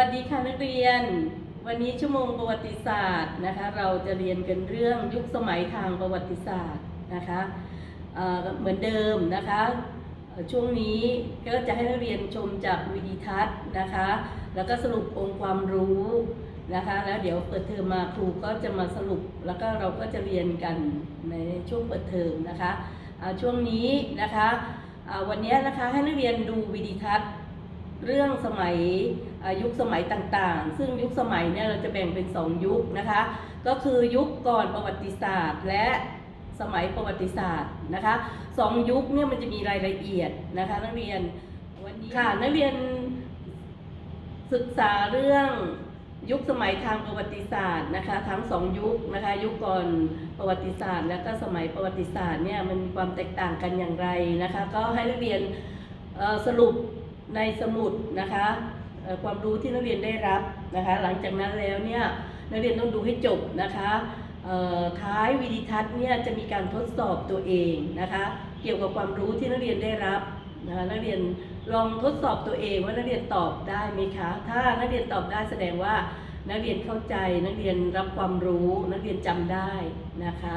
วัสดีค่ะนักเรียน วันนี้ชั่วโมงประวัติศาสตร์นะคะ เราจะเรียนกันเรื่องยุคสมัยทางประวัติศาสตร์นะคะเเหมือนเดิมนะคะ ช่วงนี้ก็จะให้นักเรียนชมจากวิดีทัศน์นะคะ แล้วก็สรุปองค์ความรู้นะคะ แล้วเดี๋ยวเปิดเทอมมาครูก็จะมาสรุปแล้วก็เราก็จะเรียนกันในช่วงเปิดเทอมนะคะช่วงนี้นะคะวันนี้นะคะให้นักเรียนดูวิดีทัศน์เรื่องสมัย ยุคสมัยต่างๆ ซึ่งยุคสมัยเนี่ยเราจะแบ่งเป็น 2 ยุคนะคะ ก็คือยุคก่อนประวัติศาสตร์ และสมัยประวัติศาสตร์นะคะสองยุคเนี่ยมันจะมีรายละเอียดนะคะนักเรียนวันนี้ค่ะนักเรียนศึกษาเรื่องยุคสมัยทางประวัติศาสตร์นะคะทั้งสองยุคนะคะยุคก่อนประวัติศาสตร์ และก็สมัยประวัติศาสตร์เนี่ยมันมีความแตกต่างกันอย่างไรนะคะ ก็ให้นักเรียนสรุปในสมุดนะคะ ความรู้ที่นักเรียนได้รับนะคะ หลังจากนั้นแล้วเนี่ยนักเรียนต้องดูให้จบนะคะท้ายวิดีทัศน์เนี่ยจะมีการทดสอบตัวเองนะคะ เกี่ยวกับความรู้ที่นักเรียนได้รับนะคะนักเรียนลองทดสอบตัวเองว่านักเรียนตอบได้ไหมคะ ถ้านักเรียนตอบได้แสดงว่านักเรียนเข้าใจนักเรียนรับความรู้ นักเรียนจำได้นะคะ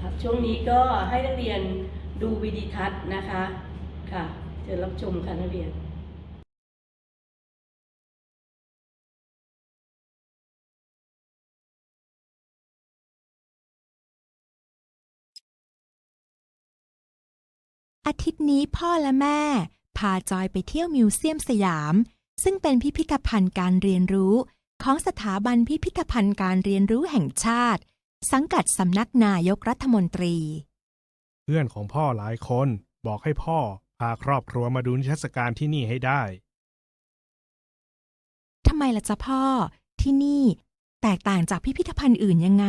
ครับช่วงนี้ก็ให้นักเรียนดูวิดีทัศน์นะคะค่ะเชิญรับชมค่ะนักเรียน อาทิตย์นี้พ่อและแม่ พาจอยไปเที่ยวมิวเซียมสยาม ซึ่งเป็นพิพิธภัณฑ์การเรียนรู้ ของสถาบันพิพิธภัณฑ์การเรียนรู้แห่งชาติ สังกัดสำนักนายกรัฐมนตรี เพื่อนของพ่อหลายคนบอกให้พ่อพาครอบครัวมาดูนิทรรศการที่นี่ให้ได้ทำไมล่ะจ๊ะพ่อที่นี่แตกต่างจากพิพิธภัณฑ์อื่นยังไง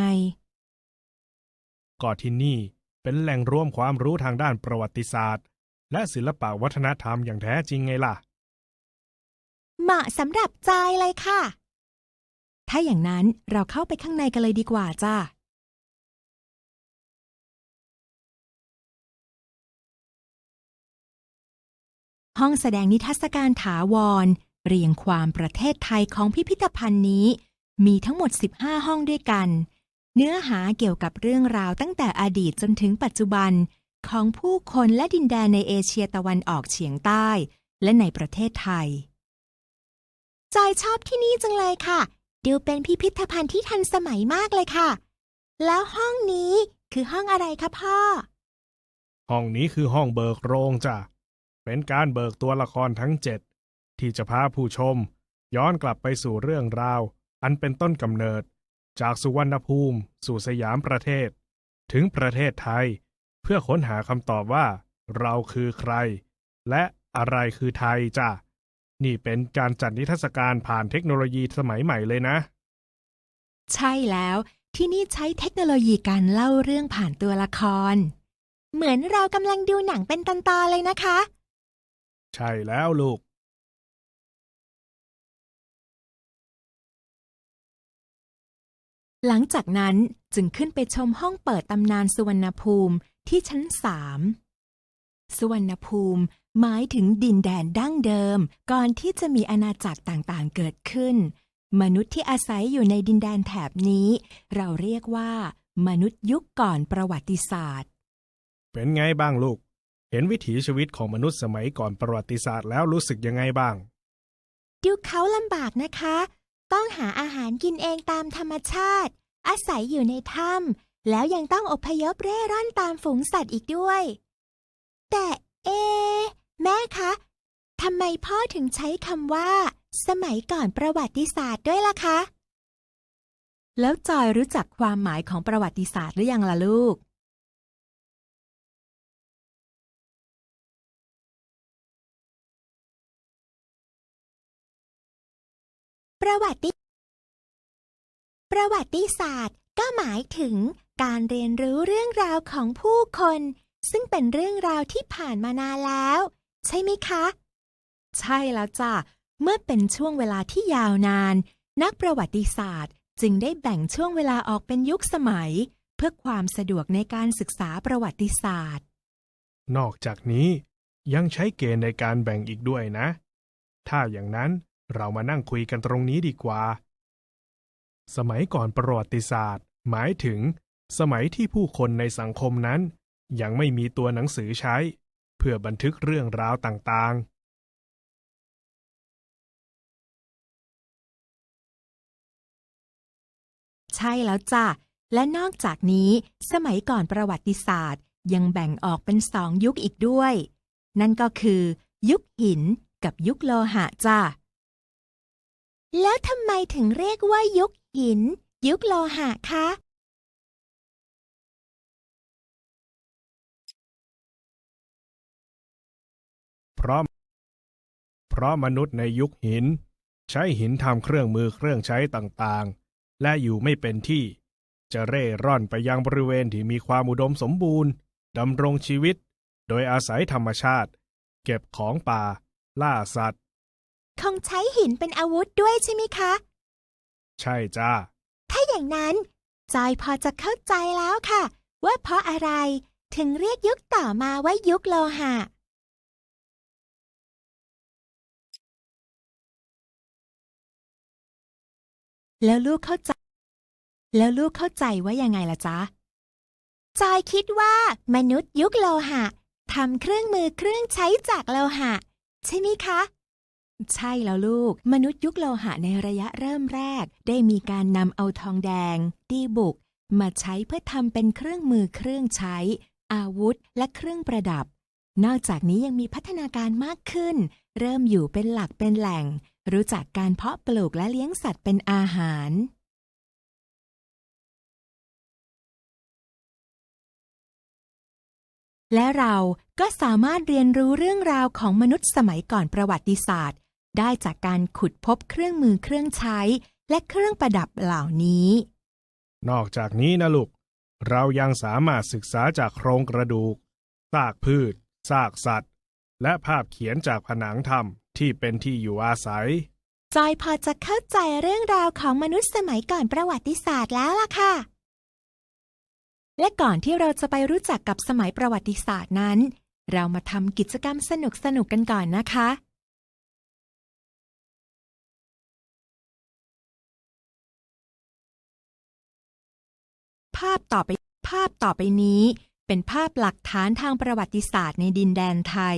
ก็ที่นี่ เป็นแหล่งรวมความรู้ทางด้านประวัติศาสตร์ และศิลปวัฒนธรรมอย่างแท้จริงไงล่ะ เหมาะสำหรับจอยเลยค่ะ ถ้าอย่างนั้นเราเข้าไปข้างในกันเลยดีกว่าจ้าห้องแสดงนิทรรศการถาวร เรียงความประเทศไทยของพิพิธภัณฑ์นี้ มีทั้งหมด 15 ห้องด้วยกัน เนื้อหาเกี่ยวกับเรื่องราวตั้งแต่อดีตจนถึงปัจจุบัน ของผู้คนและดินแดนในเอเชียตะวันออกเฉียงใต้ และในประเทศไทย จอยชอบที่นี่จังเลยค่ะดูเป็นพิพิธภัณฑ์ที่ทันสมัยมากเลยค่ะ แล้วห้องนี้คือห้องอะไรคะพ่อ ห้องนี้คือห้องเบิกโรงจ้ะ เป็นการเบิกตัวละครทั้งเจ็ดที่จะพาผู้ชม ย้อนกลับไปสู่เรื่องราว อันเป็นต้นกำเนิด จากสุวรรณภูมิ สู่สยามประเทศ ถึงประเทศไทย เพื่อค้นหาคำตอบว่า เราคือใคร และอะไรคือไทยจ้ะนี่เป็นการจัดนิทรรศการผ่านเทคโนโลยีสมัยใหม่เลยนะ ใช่แล้วที่นี่ใช้เทคโนโลยีการเล่าเรื่องผ่านตัวละคร เหมือนเรากำลังดูหนังเป็นตอนๆเลยนะคะ ใช่แล้วลูก หลังจากนั้นจึงขึ้นไปชมห้องเปิดตำนานสุวรรณภูมิที่ชั้นสามสุวรรณภูมิหมายถึงดินแดนดั้งเดิม ก่อนที่จะมีอาณาจักรต่างๆเกิดขึ้น มนุษย์ที่อาศัยอยู่ในดินแดนแถบนี้ เราเรียกว่า มนุษย์ยุคก่อนประวัติศาสตร์ เป็นไงบ้างลูก เห็นวิถีชีวิตของมนุษย์สมัยก่อนประวัติศาสตร์แล้วรู้สึกยังไงบ้าง ดูเขาลำบากนะคะ ต้องหาอาหารกินเองตามธรรมชาติ อาศัยอยู่ในถ้ำแล้วยังต้องอพยพเร่ร่อนตามฝูงสัตว์อีกด้วย แต่เอ แม่คะทำไมพ่อถึงใช้คำว่า สมัยก่อนประวัติศาสตร์ด้วยล่ะคะ แล้วจอยรู้จักความหมายของประวัติศาสตร์หรือยังล่ะลูก ประวัติ ประวัติศาสตร์ก็หมายถึงการเรียนรู้เรื่องราวของผู้คน ซึ่งเป็นเรื่องราวที่ผ่านมานานแล้ว ใช่ไหมคะ ใช่แล้วจ้ะเมื่อเป็นช่วงเวลาที่ยาวนาน นักประวัติศาสตร์ จึงได้แบ่งช่วงเวลาออกเป็นยุคสมัย เพื่อความสะดวกในการศึกษาประวัติศาสตร์ นอกจากนี้ยังใช้เกณฑ์ในการแบ่งอีกด้วยนะ ถ้าอย่างนั้น เรามานั่งคุยกันตรงนี้ดีกว่า สมัยก่อนประวัติศาสตร์ หมายถึง สมัยที่ผู้คนในสังคมนั้น ยังไม่มีตัวหนังสือใช้ เพื่อบันทึกเรื่องราวต่างๆ ใช่แล้วจ้ะ และนอกจากนี้ สมัยก่อนประวัติศาสตร์ ยังแบ่งออกเป็นสองยุคอีกด้วย นั่นก็คือ ยุคหินกับยุคโลหะจ้ะ แล้วทำไมถึงเรียกว่ายุคหิน ยุคโลหะคะ เพราะ เพราะมนุษย์ในยุคหิน ใช้หินทำเครื่องมือเครื่องใช้ต่างๆ และอยู่ไม่เป็นที่ จะเร่ร่อนไปยังบริเวณที่มีความอุดมสมบูรณ์ดำรงชีวิต โดยอาศัยธรรมชาติ เก็บของป่า ล่าสัตว์ คงใช้หินเป็นอาวุธด้วยใช่ไหมคะ ใช่จ้า ถ้าอย่างนั้น จอยพอจะเข้าใจแล้วค่ะ ว่าเพราะอะไรถึงเรียกยุคต่อมาว่ายุคโลหะ แล้วลูกเข้าใจ แล้วลูกเข้าใจว่ายังไงล่ะจ๊ะ จอยคิดว่ามนุษย์ยุคโลหะทำเครื่องมือเครื่องใช้จากโลหะ ใช่ไหมคะ ใช่แล้วลูก มนุษย์ยุคโลหะในระยะเริ่มแรก ได้มีการนำเอาทองแดง ดีบุก มาใช้เพื่อทำเป็นเครื่องมือเครื่องใช้ อาวุธ และเครื่องประดับ นอกจากนี้ยังมีพัฒนาการมากขึ้น เริ่มอยู่เป็นหลักเป็นแหล่ง รู้จักการเพาะปลูกและเลี้ยงสัตว์เป็นอาหารและเราก็สามารถเรียนรู้เรื่องราวของมนุษย์สมัยก่อนประวัติศาสตร์ ได้จากการขุดพบเครื่องมือเครื่องใช้ และเครื่องประดับเหล่านี้ นอกจากนี้นะลูก เรายังสามารถศึกษาจากโครงกระดูก ซากพืช ซากสัตว์ และภาพเขียนจากผนังถ้ำที่เป็นที่อยู่อาศัย จอยพอจะเข้าใจเรื่องราวของมนุษย์สมัยก่อนประวัติศาสตร์แล้วล่ะค่ะ และก่อนที่เราจะไปรู้จักกับสมัยประวัติศาสตร์นั้น เรามาทำกิจกรรมสนุกๆกันก่อนนะคะ ภาพต่อไปภาพต่อไปนี้ เป็นภาพหลักฐานทางประวัติศาสตร์ในดินแดนไทย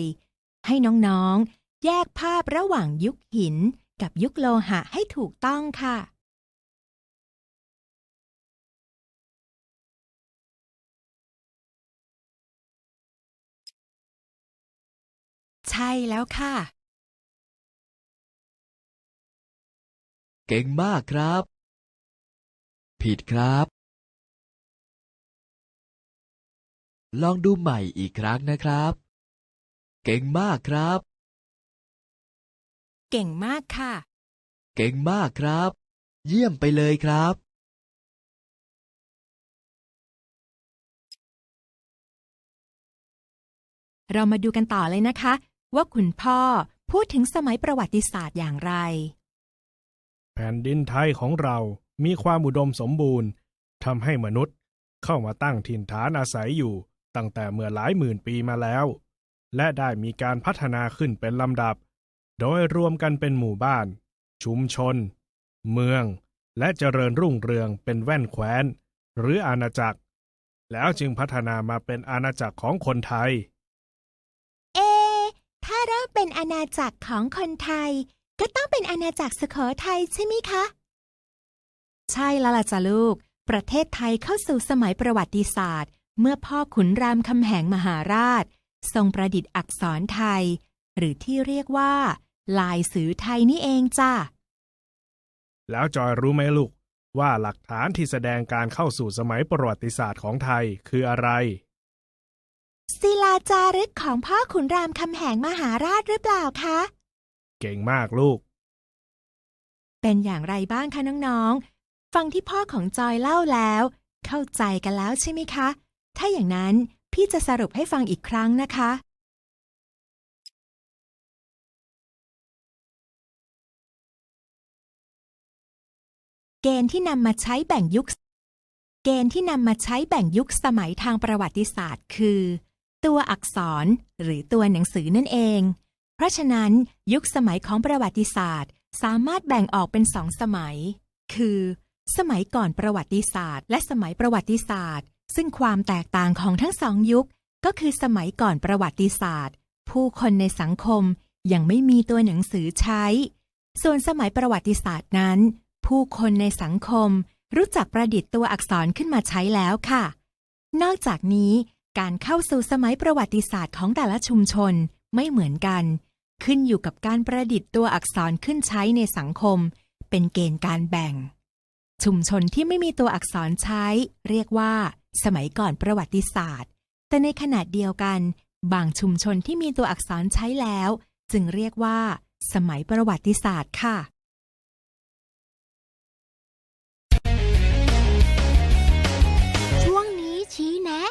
ให้น้องๆ แยกภาพระหว่างยุคหินกับยุคโลหะให้ถูกต้องค่ะ ใช่แล้วค่ะ เก่งมากครับ ผิดครับ ลองดูใหม่อีกครั้งนะครับ เก่งมากครับ เก่งมากค่ะ เก่งมากครับ เยี่ยมไปเลยครับ เรามาดูกันต่อเลยนะคะ ว่าคุณพ่อพูดถึงสมัยประวัติศาสตร์อย่างไร แผ่นดินไทยของเรามีความอุดมสมบูรณ์ทำให้มนุษย์เข้ามาตั้งถิ่นฐานอาศัยอยู่ ตั้งแต่เมื่อหลายหมื่นปีมาแล้ว และได้มีการพัฒนาขึ้นเป็นลำดับ โดยรวมกันเป็นหมู่บ้าน ชุมชน เมือง และเจริญรุ่งเรืองเป็นแว่นแคว้น หรืออาณาจักร แล้วจึงพัฒนามาเป็นอาณาจักรของคนไทย เอ ถ้าเริ่มเป็นอาณาจักรของคนไทย ก็ต้องเป็นอาณาจักรสุโขทัยใช่ไหมคะ ใช่แล้วล่ะจ้ะลูก ประเทศไทยเข้าสู่สมัยประวัติศาสตร์ เมื่อพ่อขุนรามคำแหงมหาราช ทรงประดิษฐ์อักษรไทย หรือที่เรียกว่า ลายสือไทยนี่เองจ้ะแล้วจอยรู้ไหมลูก ว่าหลักฐานที่แสดงการเข้าสู่สมัยประวัติศาสตร์ของไทยคืออะไร ศิลาจารึกของพ่อขุนรามคำแหงมหาราชหรือเปล่าคะ เก่งมากลูก เป็นอย่างไรบ้างคะน้องๆ ฟังที่พ่อของจอยเล่าแล้ว เข้าใจกันแล้วใช่ไหมคะ ถ้าอย่างนั้นพี่จะสรุปให้ฟังอีกครั้งนะคะ เกณฑ์ที่นำมาใช้แบ่งยุค เกณฑ์ที่นำมาใช้แบ่งยุคสมัยทางประวัติศาสตร์ คือ ตัวอักษรหรือตัวหนังสือนั่นเอง เพราะฉะนั้นยุคสมัยของประวัติศาสตร์ สามารถแบ่งออกเป็นสองสมัย คือ สมัยก่อนประวัติศาสตร์ และสมัยประวัติศาสตร์ ซึ่งความแตกต่างของทั้งสองยุคก็คือสมัยก่อนประวัติศาสตร์ ผู้คนในสังคมยังไม่มีตัวหนังสือใช้ ส่วนสมัยประวัติศาสตร์นั้น ผู้คนในสังคมรู้จักประดิษฐ์ตัวอักษรขึ้นมาใช้แล้วค่ะ นอกจากนี้การเข้าสู่สมัยประวัติศาสตร์ของแต่ละชุมชนไม่เหมือนกัน ขึ้นอยู่กับการประดิษฐ์ตัวอักษรขึ้นใช้ในสังคม เป็นเกณฑ์การแบ่ง ชุมชนที่ไม่มีตัวอักษรใช้ เรียกว่า สมัยก่อนประวัติศาสตร์ แต่ในขณะเดียวกัน บางชุมชนที่มีตัวอักษรใช้แล้ว จึงเรียกว่า สมัยประวัติศาสตร์ค่ะช่วงนี้ชี้แนะ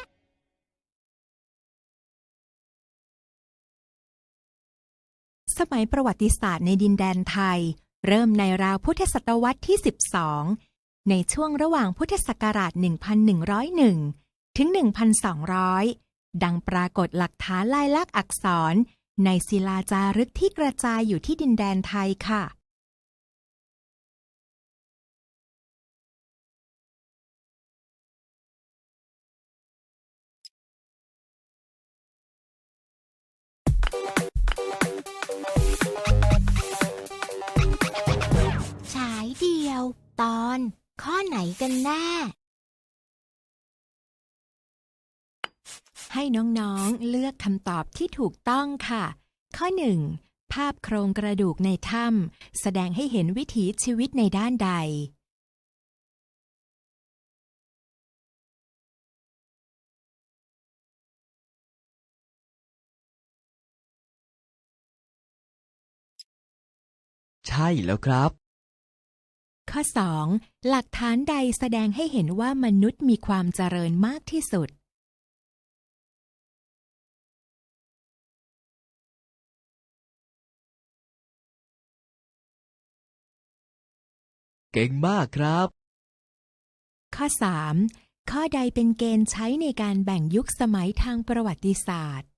สมัยประวัติศาสตร์ในดินแดนไทย เริ่มในราวพุทธศตวรรษที่ 12 ในช่วงระหว่างพุทธศักราช 1101 ถึง 1200 ดังปรากฏหลักฐานลายลักษณ์อักษร ในศิลาจารึกที่กระจายอยู่ที่ดินแดนไทยค่ะ ฉายเดียวตอน ข้อไหนกันแน่ ให้น้องๆเลือกคำตอบที่ถูกต้องค่ะ ข้อ 1. ภาพโครงกระดูกในถ้ำแสดงให้เห็นวิถีชีวิตในด้านใด ใช่แล้วครับ ข้อ 2. หลักฐานใดแสดงให้เห็นว่ามนุษย์มีความเจริญมากที่สุด เก่งมากครับ ข้อ 3. ข้อใดเป็นเกณฑ์ใช้ในการแบ่งยุคสมัยทางประวัติศาสตร์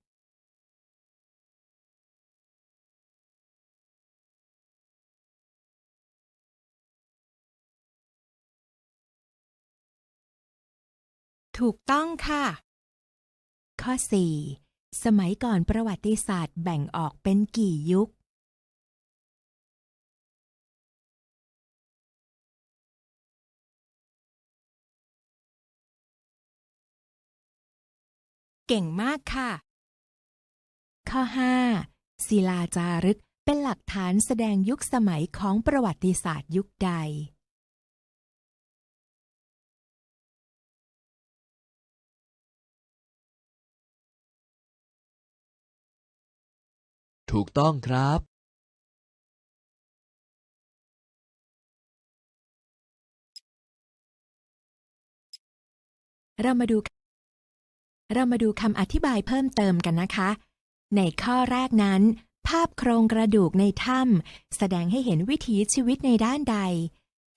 ถูกต้องค่ะ ข้อ 4. สมัยก่อนประวัติศาสตร์แบ่งออกเป็นกี่ยุค เก่งมากค่ะ ข้อ 5. ศิลาจารึกเป็นหลักฐานแสดงยุคสมัยของประวัติศาสตร์ยุคใด ถูกต้องครับ เรามาดูเรามาดูคำอธิบายเพิ่มเติมกันนะคะ ในข้อแรกนั้น ภาพโครงกระดูกในถ้ำแสดงให้เห็นวิถีชีวิตในด้านใด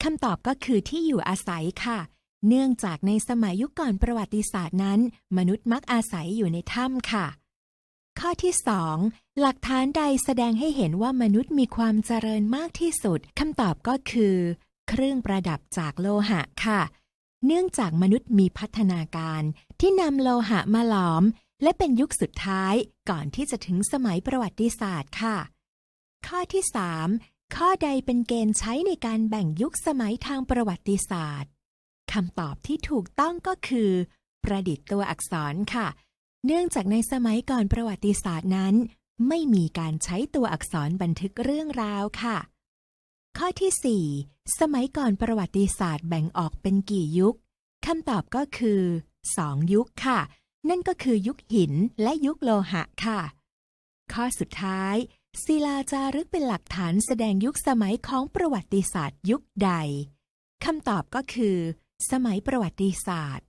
คำตอบก็คือที่อยู่อาศัยค่ะ เนื่องจากในสมัยยุคก่อนประวัติศาสตร์นั้น มนุษย์มักอาศัยอยู่ในถ้ำค่ะ ข้อที่ 2 หลักฐานใดแสดงให้เห็นว่ามนุษย์มีความเจริญมากที่สุดคำตอบก็คือ เครื่องประดับจากโลหะค่ะ เนื่องจากมนุษย์มีพัฒนาการที่นำโลหะมาหลอม และเป็นยุคสุดท้ายก่อนที่จะถึงสมัยประวัติศาสตร์ค่ะ ข้อที่ 3 ข้อใดเป็นเกณฑ์ใช้ในการแบ่งยุคสมัยทางประวัติศาสตร์คำตอบที่ถูกต้องก็คือ ประดิษฐ์ตัวอักษรค่ะ เนื่องจากในสมัยก่อนประวัติศาสตร์นั้น ไม่มีการใช้ตัวอักษรบันทึกเรื่องราวค่ะ ข้อที่ 4 สมัยก่อนประวัติศาสตร์แบ่งออกเป็นกี่ยุคคำตอบก็คือ 2 ยุคค่ะ นั่นก็คือยุคหินและยุคโลหะค่ะ ข้อสุดท้าย ศิลาจารึกเป็นหลักฐานแสดงยุคสมัยของประวัติศาสตร์ยุคใดคำตอบก็คือ สมัยประวัติศาสตร์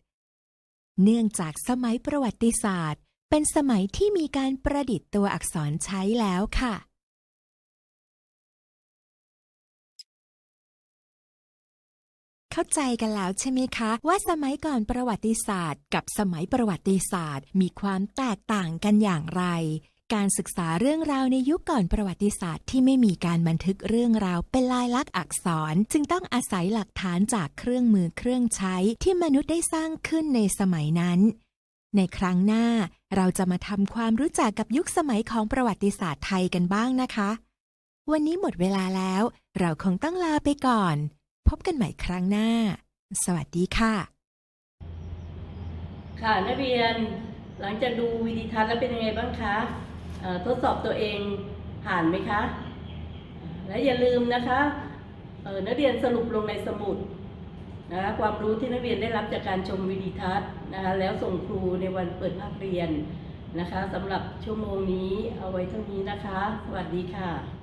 เนื่องจากสมัยประวัติศาสตร์ เป็นสมัยที่มีการประดิษฐ์ตัวอักษรใช้แล้วค่ะ เข้าใจกันแล้วใช่ไหมคะ ว่าสมัยก่อนประวัติศาสตร์ กับสมัยประวัติศาสตร์ มีความแตกต่างกันอย่างไร การศึกษาเรื่องราวในยุคก่อนประวัติศาสตร์ที่ไม่มีการบันทึกเรื่องราวเป็นลายลักษณ์อักษร จึงต้องอาศัยหลักฐานจากเครื่องมือเครื่องใช้ที่มนุษย์ได้สร้างขึ้นในสมัยนั้น ในครั้งหน้าเราจะมาทำความรู้จักกับยุคสมัยของประวัติศาสตร์ไทยกันบ้างนะคะ วันนี้หมดเวลาแล้ว เราคงต้องลาไปก่อน พบกันใหม่ครั้งหน้า สวัสดีค่ะ ค่ะนักเรียนหลังจากดูวิดีทัศน์แล้วเป็นยังไงบ้างคะ ทดสอบตัวเองผ่านไหมคะ และอย่าลืมนะคะเอ่อนักเรียนสรุปลงในสมุดนะคะความรู้ที่นักเรียนได้รับจากการชมวิดีทัศน์นะคะแล้วส่งครูในวันเปิดภาคเรียนนะคะสำหรับชั่วโมงนี้เอาไว้เท่านี้นะคะ สวัสดีค่ะ